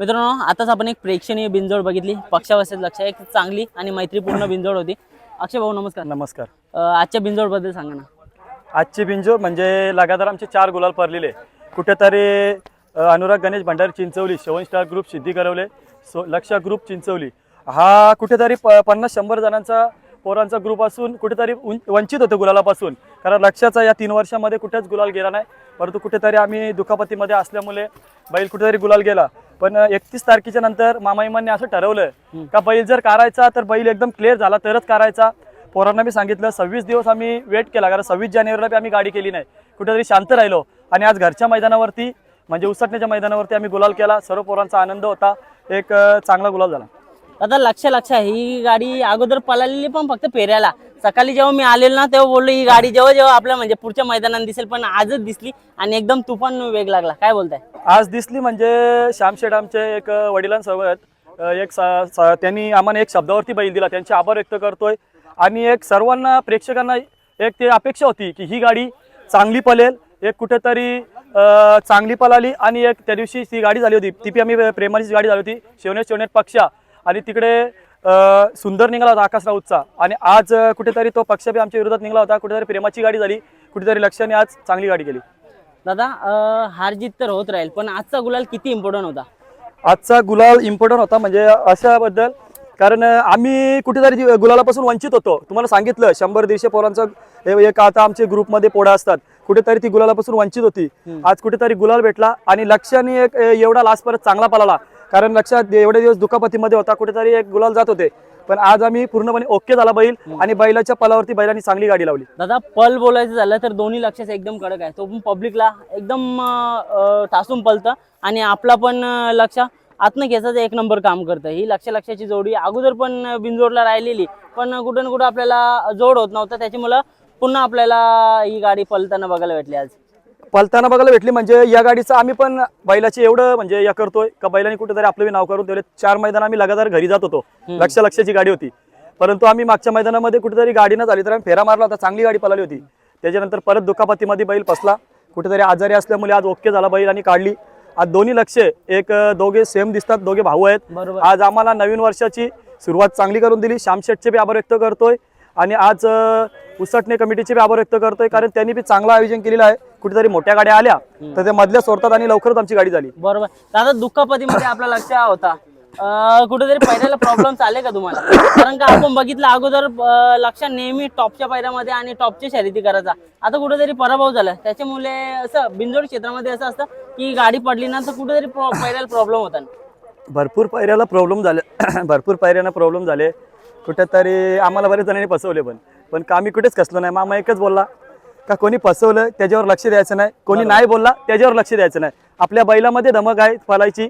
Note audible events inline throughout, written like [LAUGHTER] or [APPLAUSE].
मित्रांनो आताच आपण एक प्रेक्षणीय बिंजोड बघितली. पक्षावस्थेत लक्ष एक चांगली आणि मैत्रीपूर्ण बिंजोड होती. अक्षय भाऊ नमस्कार. नमस्कार. अं, आजच्या बिंजोडबद्दल सांगा ना. आजची बिंजो म्हणजे लगातार आमचे चार गुलाल पडलेले कुठेतरी अ, अनुराग गणेश भंडारी चिंचवली शवन स्टार ग्रुप सिद्धी करवले सो लक्ष ग्रुप चिंचवली. हा कुठेतरी प पन्नास शंभर जणांचा पोरांचा ग्रुप असून कुठेतरी उं- वंचित होतो गुलालापासून. कारण लक्षाचा या तीन वर्षामध्ये कुठेच गुलाल गेला नाही. परंतु कुठेतरी आम्ही दुखापतीमध्ये असल्यामुळे बैल कुठेतरी गुलाल गेला. पण एकतीस तारखेच्या नंतर मामाईमांनी असं ठरवलं का बैल जर काढायचा तर बैल एकदम क्लिअर झाला तरच काढायचा. पोरांना मी सांगितलं सव्वीस दिवस आम्ही वेट केला कारण सव्वीस जानेवारीला आम्ही गाडी केली नाही. कुठेतरी शांत राहिलो. आणि आज घरच्या मैदानावरती म्हणजे उसटण्याच्या मैदानावरती आम्ही गुलाल केला. सर्व पोरांचा आनंद होता. एक चांगला गुलाल झाला. आता लक्ष लक्ष. ही गाडी अगोदर पळालेली पण फक्त फेऱ्याला. सकाळी जेव्हा मी आलेलो ना तेव्हा बोललो ही गाडी जेव्हा जेव्हा आपल्या म्हणजे पुढच्या मैदानात दिसेल पण आजच दिसली आणि एकदम तुफान वेग लागला. काय बोलताय? आज दिसली म्हणजे श्यामशेठ आमचे एक वडिलांसोबत एक स- त्यांनी आम्हाला एक शब्दावरती बैल दिला. त्यांचे आभार व्यक्त करतोय. आणि एक सर्वांना प्रेक्षकांना एक ते अपेक्षा होती की ही गाडी चांगली पळेल एक कुठेतरी चांगली पळाली आणि एक त्या दिवशी ती गाडी झाली होती. ती पी आम्ही प्रेमाची गाडी झाली होती. शेवनेट शेवनेट पक्षा. आणि तिकडे सुंदर निघाला होता आकाश राऊतचा. आणि आज कुठेतरी तो पक्ष बी आमच्या विरोधात निघाला होता. कुठेतरी प्रेमाची गाडी झाली. कुठेतरी लक्षाने आज चांगली गाडी केली. दादा हार जीत तर होत राहील पण आजचा गुलाल किती इम्पॉर्टंट होता? आजचा गुलाल इम्पॉर्टंट होता म्हणजे अशाबद्दल कारण आम्ही कुठेतरी गुलालापासून वंचित होतो. तुम्हाला सांगितलं शंभर दीडशे पोरांचं एक आता आमचे ग्रुपमध्ये पोळा असतात. कुठेतरी ती गुलालापासून वंचित होती. आज कुठेतरी गुलाल भेटला आणि लक्षाने एक एवढा लास्ट परत चांगला पळाला. कारण लक्षात एवढे दिवस दुखापतीमध्ये होता कुठेतरी एक गुलाल जात होते. पण आज आम्ही पूर्णपणे ओके झाला बैल आणि बैलाच्या पलावरती बैलांनी चांगली गाडी लावली. दादा पल बोलायचं झालं तर दोन्ही लक्षाचं एकदम कडक आहे. तो पण पब्लिकला एकदम अं, टासून पलतं आणि आपला पण अं, लक्ष आतनं घ्यायचं एक नंबर काम करतं. ही लक्ष लक्षाची जोडी अगोदर पण अं, बिनजोडला राहिलेली पण कुठं ना कुठं आपल्याला जोड होत नव्हता. त्याच्यामुळं पुन्हा आपल्याला ही गाडी पलताना बघायला भेटली आज. पलताना बघायला भेटली म्हणजे या गाडीचं आम्ही पण बैलाचे एवढं म्हणजे या करतोय. का बैलांनी कुठेतरी आपलं नाव करून ठेवले. चार मैदान आम्ही लगातार घरी जात होतो. लक्ष लक्षाची गाडी होती. परंतु आम्ही मागच्या मैदानामध्ये कुठेतरी गाडी न झाली तर आम्ही फेरा मारला होता. चांगली गाडी पळाली होती. त्याच्यानंतर परत दुखापतीमध्ये बैल फसला. कुठेतरी आजारी असल्यामुळे आज ओके झाला बैल आणि काढली. आज दोन्ही लक्ष एक दोघे सेम दिसतात. दोघे भाऊ आहेत. आज आम्हाला नवीन वर्षाची सुरुवात चांगली करून दिली. श्यामशेठचे बी आभार व्यक्त करतोय. आणि आज उसटणे कमिटीचे बी आभार व्यक्त करतोय कारण त्यांनी बी चांगलं आयोजन केलेलं आहे. कुठेतरी मोठ्या गाड्या आल्या तर त्या मधल्या सोडतात आणि लवकरच आमची गाडी झाली. बरोबर. दादा दुःखापतीमध्ये आपला लक्ष होता. कुठेतरी पहिल्याला प्रॉब्लेम आले का तुम्हाला? कारण का आपण बघितलं अगोदर अं, लक्ष नेहमी टॉपच्या पायऱ्यामध्ये आणि टॉपच्या शर्यती करायचा. आता कुठेतरी पराभव झाला. त्याच्यामुळे असं बिंजोड क्षेत्रामध्ये असं असतं की गाडी पडली ना तर कुठेतरी पहिल्याला प्रॉब्लेम होता. भरपूर पायऱ्याला प्रॉब्लेम झाले. [CLEARS THROAT] भरपूर पायऱ्यांना प्रॉब्लेम झाले. कुठेतरी आम्हाला बरेच जणांनी फसवले पण. पण का आम्ही कुठेच कसलो नाही. मामा एकच बोलला का कोणी फसवलं त्याच्यावर लक्ष द्यायचं नाही. कोणी नाही बोलला त्याच्यावर लक्ष द्यायचं नाही. आपल्या बैलामध्ये धमक आहे फलायची.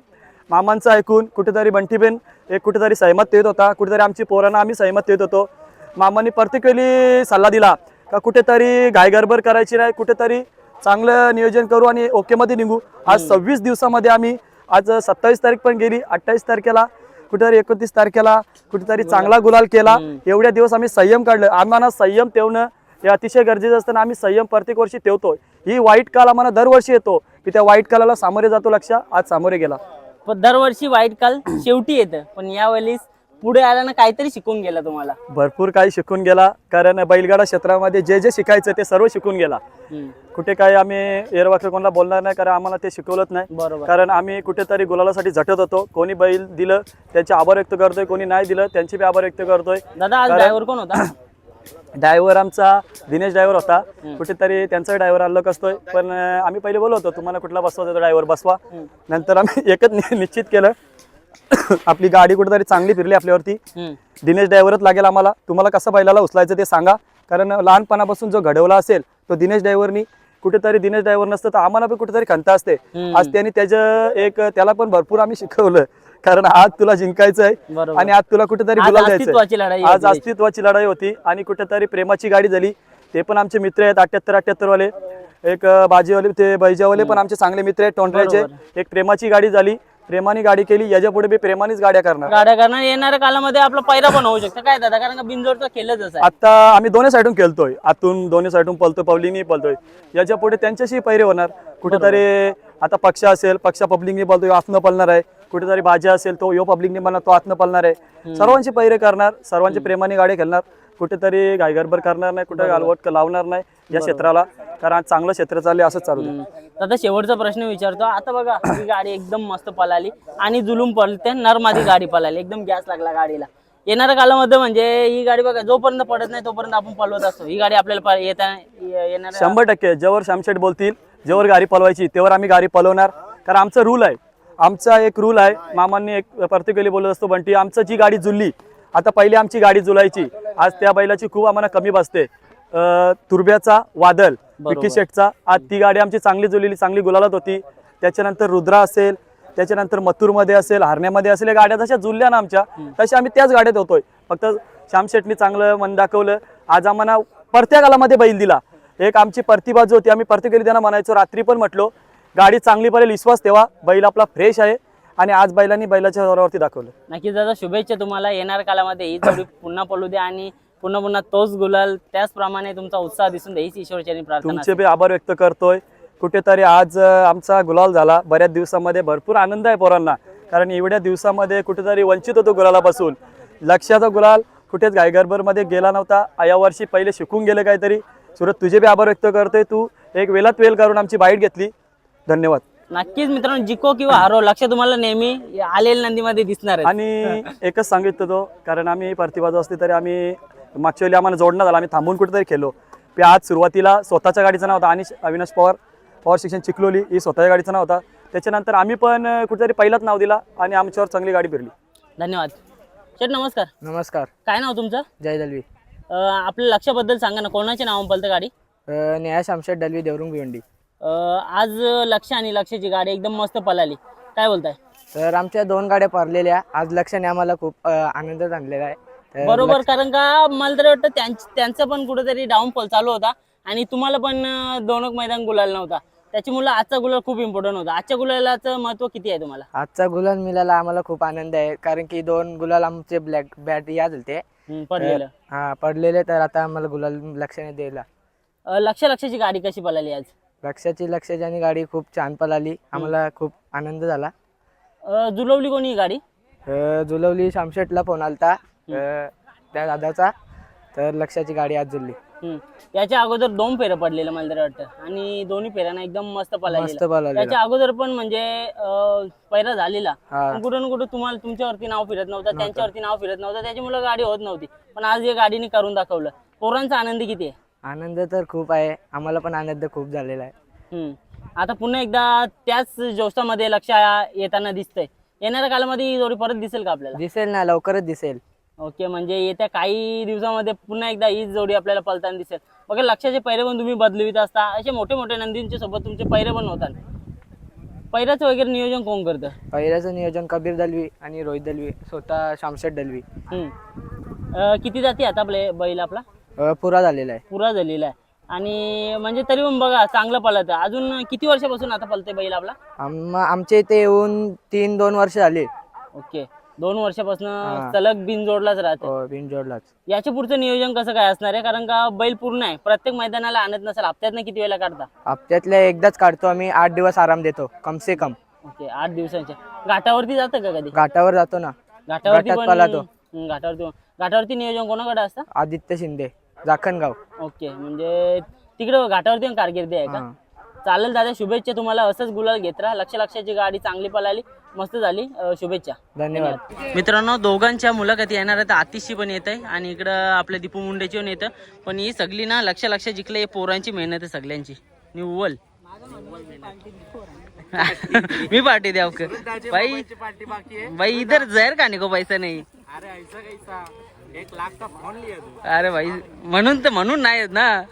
मामांचं ऐकून कुठेतरी बंटीबेन एक कुठेतरी सहमत देत होता. कुठेतरी आमची पोरांना आम्ही सहमत देत होतो. मामांनी वेळी सल्ला दिला का कुठेतरी घायगडबड करायची नाही. कुठेतरी चांगलं नियोजन करू आणि ओकेमध्ये निघू. आज सव्वीस दिवसामध्ये आम्ही आज सत्तावीस तारीख पण गेली. अठ्ठावीस तारखेला कुठेतरी एकोणतीस तारखेला कुठेतरी चांगला गुलाल केला. एवढ्या दिवस आम्ही संयम काढलं. आम्हाला संयम ठेवणं हे अतिशय गरजेचं असतं आणि आम्ही संयम प्रत्येक वर्षी ठेवतो ही वाईट काल आम्हाला दरवर्षी येतो की त्या वाईट कालाला सामोरे जातो लक्ष. आज सामोरे गेला. पण दरवर्षी वाईट काल शेवटी येतं. पण यावेळेस पुढे आल्यानं काहीतरी शिकून गेलं तुम्हाला. भरपूर काही शिकून गेला कारण बैलगाडा क्षेत्रामध्ये जे जे शिकायचं ते सर्व शिकून गेला. कुठे काही आम्ही एरवाक्य कोणाला बोलणार नाही कारण आम्हाला ते शिकवलंच नाही. बरोबर. कारण आम्ही कुठेतरी गुलालासाठी झटत होतो. कोणी बैल दिलं त्यांचे आभार व्यक्त करतोय कोणी नाही दिलं त्यांचे बी आभार व्यक्त करतोय. दादा आज ड्रायव्हर कोण होता? [CLEARS THROAT] ड्रायव्हर आमचा दिनेश ड्रायव्हर होता. कुठेतरी त्यांचा ड्रायव्हर अलग असतोय. पण आम्ही पहिले बोललो होतो तुम्हाला कुठला बसवा तो ड्रायव्हर बसवा. नंतर आम्ही [LAUGHS] एकच नि- निश्चित केलं [COUGHS] आपली गाडी कुठेतरी चांगली फिरली आपल्यावरती. दिनेश ड्रायव्हरच लागेल आम्हाला. तुम्हाला कसं बैलाला उचलायचं ते सांगा. कारण लहानपणापासून जो घडवला असेल तो दिनेश ड्रायव्हरनी कुठेतरी दिनेश ड्रायव्हर नसतं तर आम्हाला पण कुठेतरी खंत असते. आज त्यांनी त्याचं एक त्याला पण भरपूर आम्ही शिकवलं. कारण आज तुला जिंकायचं आहे आणि आज तुला कुठेतरी लढाई आज होती. अस्तित्वाची लढाई होती आणि कुठेतरी प्रेमाची गाडी झाली. ते पण आमचे मित्र आहेत अठ्याहत्तर अठ्याहत्तर वाले एक बाजीवाले ते बैजावाले पण आमचे चांगले मित्र आहेत टोंडऱ्याचे एक प्रेमाची गाडी झाली. प्रेमाने गाडी केली याच्यापुढे बी प्रेमानेच गाड्या करणार. गाड्या करणार. येणाऱ्या कालामध्ये आपला पैरा पण होऊ शकतं. काय दादा? कारण का बिनजोडचा खेळच असं आता आम्ही दोन्ही साईडून खेळतोय. आतून दोन्ही साईडून पळतोय पब्लिकनी पळतोय. याच्यापुढे त्यांच्याशी पैरे होणार. कुठेतरी आता पक्ष असेल पक्ष पब्लिकनी पळतोय आतनं पळणार आहे. कुठेतरी भाज्या असेल तो यो पब्लिकने बनणार तो आतनं पळणार आहे. सर्वांचे पैरे करणार सर्वांचे प्रेमाने गाडी खेळणार कुठेतरी गायगरबर करणार नाही कुठे गालवट लावणार नाही या क्षेत्राला. कारण आज चांगलं क्षेत्र चालले असंच चालू. आता शेवटचा प्रश्न विचारतो. आता बघा ही गाडी एकदम मस्त पळाली आणि जुलूम पळते नरमादी गाडी पळाली. एकदम गॅस लागला गाडीला. येणाऱ्या कालामध्ये म्हणजे ही गाडी बघा जोपर्यंत पडत नाही तोपर्यंत आपण पळवत असतो. ही गाडी आपल्याला प- येता ये- येणाऱ्या शंभर टक्के जेव्हा श्यामशेठ बोलतील जेव्हा गाडी पळवायची तेव्हा आम्ही गाडी पळवणार. कारण आमचा रूल आहे आमचा एक रूल आहे. मामांनी एक पर्टिक्युलरली बोलत असतो बंटी आमचं जी गाडी जुळली आता पहिली आमची गाडी जुलायची. आज त्या बैलाची खूप आम्हाला कमी बसते. तुर्ब्याचा वादल विकी शेटचा आज ती गाडी आमची चांगली जुळलेली चांगली गुलालात होती. त्याच्यानंतर रुद्रा असेल त्याच्यानंतर मथुरमध्ये असेल हरण्यामध्ये असेल या गाड्या जशा जुळल्या ना आमच्या. तशा आम्ही त्याच गाड्यात होतोय. फक्त श्यामशेटनी चांगलं मन दाखवलं. आज आम्हाला परत्या गालामध्ये बैल दिला. एक आमची प्रतिभा जो होती. आम्ही प्रत्येकाने त्यांना म्हणायचो रात्री पण म्हटलो गाडी चांगली पडेल विश्वास ठेवा. बैल आपला फ्रेश आहे. आणि आज बैलांनी बैलाच्या जोरावरती दाखवलं. नक्कीच दादा शुभेच्छा तुम्हाला. येणाऱ्या कालामध्ये ही जोडी पुन्हा पळू द्या आणि पुन्हा पुन्हा तोच गुलाल त्याचप्रमाणे तुमचा उत्साह दिसून द्या. हीच ईश्वरचरणी प्रार्थना तुमचे बी आभार व्यक्त करतोय. कुठेतरी आज आमचा गुलाल झाला. बऱ्याच दिवसामध्ये भरपूर आनंद आहे पोरांना. कारण एवढ्या दिवसामध्ये कुठेतरी वंचित होतो गुलालापासून. लक्षाचा गुलाल कुठेच गायगरबरमध्ये गेला नव्हता. यावर्षी पहिले शिकून गेले काहीतरी. सुरत तुझे बी आभार व्यक्त करतोय तू. एक वेलात वेल करून आमची बाईट घेतली. धन्यवाद. नक्कीच मित्रांनो जिको किंवा हरो लक्ष तुम्हाला नेहमी आलेल नंदीमध्ये दिसणार आहे आणि एकच सांगितलं तो कारण आम्ही प्रतिबाजू असली तरी आम्ही मागच्या वेळी आम्हाला जोडण्यात आला आम्ही थांबून कुठेतरी खेळलो. की आज सुरुवातीला स्वतःच्या गाडीचं नाव होता आणि अविनाश पवार पवार शिक्षण चिखलोली ही स्वतःच्या गाडीचं नाव होता. त्याच्यानंतर आम्ही पण कुठेतरी पहिलाच नाव दिला आणि आमच्यावर चांगली गाडी फिरली धन्यवाद. शेठ नमस्कार. नमस्कार. काय नाव तुमचं? जय दलवी. अं, आपल्या लक्षाबद्दल सांगा ना कोणाच्या नावानं पळतं गाडी? अ, नेहा शामशेठ दलवी देवरुंग भिवंडी. आज लक्ष आणि लक्षची गाडी एकदम मस्त पळाली. काय बोलताय? तर आमच्या दोन गाड्या पारलेल्या आज लक्षाने आम्हाला खूप आनंद आणलेला आहे. तर बरोबर कारण का मला तरी वाटतं त्यांच- त्यांचा पण कुठेतरी डाऊनफॉल चालू होता. आणि तुम्हाला पण अं, दोन एक मैदान गुलाल नव्हता. त्याच्यामुळे आजचा गुलाल खूप इम्पॉर्टंट होता. आजच्या गुलालाचं महत्त्व किती आहे तुम्हाला? आजचा गुलाल मिळाला आम्हाला खूप आनंद आहे. कारण की दोन गुलाल आमचे ब्लॅक बॅट या झालते हम्म, पडलेलं. हा पडलेले तर आता आम्हाला गुलाल लक्षाने दिला अं, लक्ष लक्षची गाडी कशी पळाली आज? लक्षाची लक्षाची गाडी खूप छान पळाली. आम्हाला खूप आनंद झाला. अं, जुलवली कोणी ही गाडी? अ, जुलवली शामशेठला फोन आलता. अ, त्या दादाचा. तर लक्षाची गाडी आज हम्म. याच्या अगोदर दोन फेऱ्या पडलेलं मला तरी वाटतं. आणि दोन्ही फेऱ्यांना एकदम मस्त मस्त पळाली पळालेला. त्याच्या अगोदर पण म्हणजे अं, पैरा झालेला. हा. पण कुठं ना कुठं तुम्हाला तुमच्यावरती नाव फिरत नव्हतं. त्यांच्यावरती नाव फिरत नव्हतं. त्याच्यामुळे गाडी होत नव्हती. पण आज या गाडीने करून दाखवलं. पोरांचा आनंद किती आहे? आनंद तर खूप आहे. आम्हाला पण आनंद खूप झालेला आहे. हम्म. आता पुन्हा एकदा त्याच जोशामध्ये लक्ष येताना दिसतंय. येणाऱ्या कालामध्ये ही जोडी परत दिसेल का आपल्याला? दिसेल ना लवकरच दिसेल. ओके म्हणजे येत्या काही दिवसामध्ये पुन्हा एकदा हीच जोडी आपल्याला पळताना दिसेल. बघा लक्षाचे पैरे पण तुम्ही बदलवित असता. असे मोठे मोठे नंदींच्या सोबत तुमचे पैरे पण होतात. पैऱ्याचं वगैरे नियोजन कोण करतं? पहिल्याचं नियोजन कबीर दलवी आणि रोहित दलवी स्वतः शामशेठ दलवी. हम्म. अं, किती जाती आता आपले बैल आपला? अ, पुरा झालेला आहे. पुरा झालेला आहे. आणि म्हणजे तरी पण बघा चांगलं पळत अजून किती वर्षापासून आता पळते बैल आपला? आम आमच्या इथे येऊन तीन दोन वर्ष झाली. ओके. दोन वर्षापासून सलग बिन जोडलाच राहतो हो बिनजोडलाच. याच्या पुढचं नियोजन कसं काय असणार आहे? कारण का बैल पूर्ण आहे. प्रत्येक मैदानाला आणत नसेल. हप्त्यातनं किती वेळेला काढता? हप्त्यातल्या एकदाच काढतो आम्ही. आठ दिवस आराम देतो. कम से कम. ओके. आठ दिवसांच्या घाटावरती जातं का कधी? घाटावर जातो ना. घाटावरती घाटात पण पळातो. हम्म, घाटावरती पण. घाटावरती नियोजन कोणाकडे असतं? आदित्य शिंदे. जाखणगाव. ओके म्हणजे तिकडे घाटावरती पण कारकिर्दी आहे का. चालेल दादा शुभेच्छा तुम्हाला. असंच गुलाल घेत राहा. लक्ष लक्षाची गाडी चांगली पळाली. मस्त झाली. अं, शुभेच्छा. धन्यवाद. मित्रांनो दोघांच्या मुलाखती येणार आहेत. आतिशी पण येत आहे आणि इकडं आपल्या दीपू मुंडेची पण येतं. पण ही सगळी ना लक्ष लक्ष जिंकलं. हे पोरांची मेहनत आहे सगळ्यांची. निव्वल [LAUGHS] मी पार्टी द्या भाई भाई इधर जहर खाने को पैसा नाही. अरे भाई म्हणून तर म्हणून नाही आहेत ना.